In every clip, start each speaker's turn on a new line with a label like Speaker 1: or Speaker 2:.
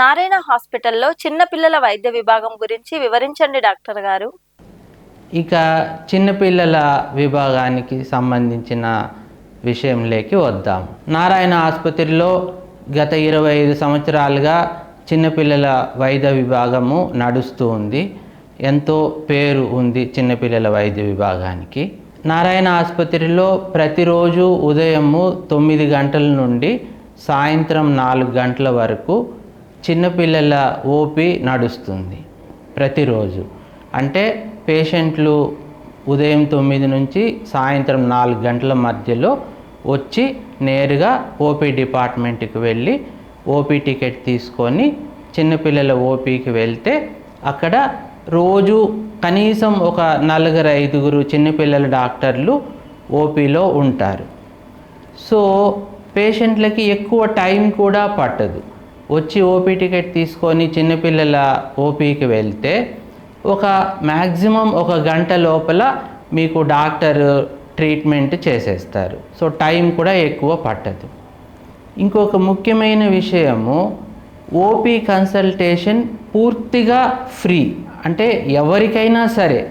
Speaker 1: నారాయణ హాస్పిటల్లో చిన్నపిల్లల వైద్య విభాగం గురించి వివరించండి డాక్టర్ గారు.
Speaker 2: ఇక చిన్నపిల్లల విభాగానికి సంబంధించిన విషయంలోకి వద్దాం. నారాయణ ఆసుపత్రిలో గత ఇరవై ఐదు సంవత్సరాలుగా చిన్నపిల్లల వైద్య విభాగము నడుస్తూ ఉంది. ఎంతో పేరు ఉంది చిన్నపిల్లల వైద్య విభాగానికి. నారాయణ ఆసుపత్రిలో ప్రతిరోజు ఉదయము తొమ్మిది గంటల నుండి సాయంత్రం నాలుగు గంటల వరకు చిన్నపిల్లల ఓపీ నడుస్తుంది ప్రతిరోజు. అంటే పేషెంట్లు ఉదయం తొమ్మిది నుంచి సాయంత్రం నాలుగు గంటల మధ్యలో వచ్చి నేరుగా ఓపీ డిపార్ట్మెంట్కి వెళ్ళి ఓపీ టికెట్ తీసుకొని చిన్నపిల్లల ఓపీకి వెళ్తే అక్కడ రోజు కనీసం ఒక నలుగురు ఐదుగురు చిన్నపిల్లల డాక్టర్లు ఓపీలో ఉంటారు. సో పేషెంట్లకి ఎక్కువ టైం కూడా పట్టదు. వచ్చి ఓపీ టికెట్ తీసుకొని చిన్నపిల్లల ఓపీకి వెళ్తే ఒక మ్యాక్సిమం ఒక గంట లోపల మీకు డాక్టర్ ట్రీట్మెంట్ చేసేస్తారు. సో టైం కూడా ఎక్కువ పట్టదు. ఇంకొక ముఖ్యమైన విషయము ఓపీ కన్సల్టేషన్ పూర్తిగా ఫ్రీ. అంటే ఎవరికైనా సరే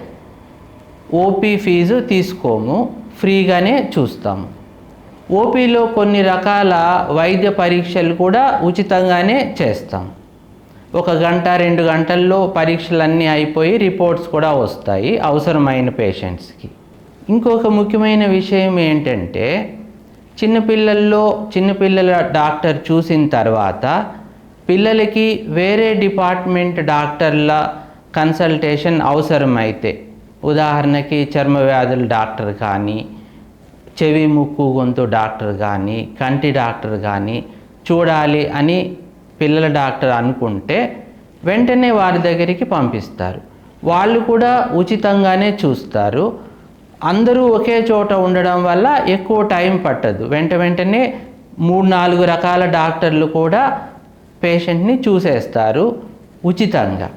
Speaker 2: ఓపీ ఫీజు తీసుకోము ఫ్రీగానే చూస్తాము. ఓపీలో కొన్ని రకాల వైద్య పరీక్షలు కూడా ఉచితంగానే చేస్తాం. ఒక గంట రెండు గంటల్లో పరీక్షలన్నీ అయిపోయి రిపోర్ట్స్ కూడా వస్తాయి అవసరమైన పేషెంట్స్కి. ఇంకొక ముఖ్యమైన విషయం ఏంటంటే చిన్నపిల్లల్లో చిన్నపిల్లల డాక్టర్ చూసిన తర్వాత పిల్లలకి వేరే డిపార్ట్మెంట్ డాక్టర్ల కన్సల్టేషన్ అవసరమైతే ఉదాహరణకి చర్మ వ్యాధుల డాక్టర్ కానీ చెవి ముక్కు గొంతు డాక్టర్ కానీ కంటి డాక్టర్ కానీ చూడాలి అని పిల్లల డాక్టర్ అనుకుంటే వెంటనే వారి దగ్గరికి పంపిస్తారు. వాళ్ళు కూడా ఉచితంగానే చూస్తారు. అందరూ ఒకే చోట ఉండడం వల్ల ఎక్కువ టైం పట్టదు. వెంట వెంటనే మూడు నాలుగు రకాల డాక్టర్లు కూడా పేషెంట్ని చూసేస్తారు ఉచితంగా.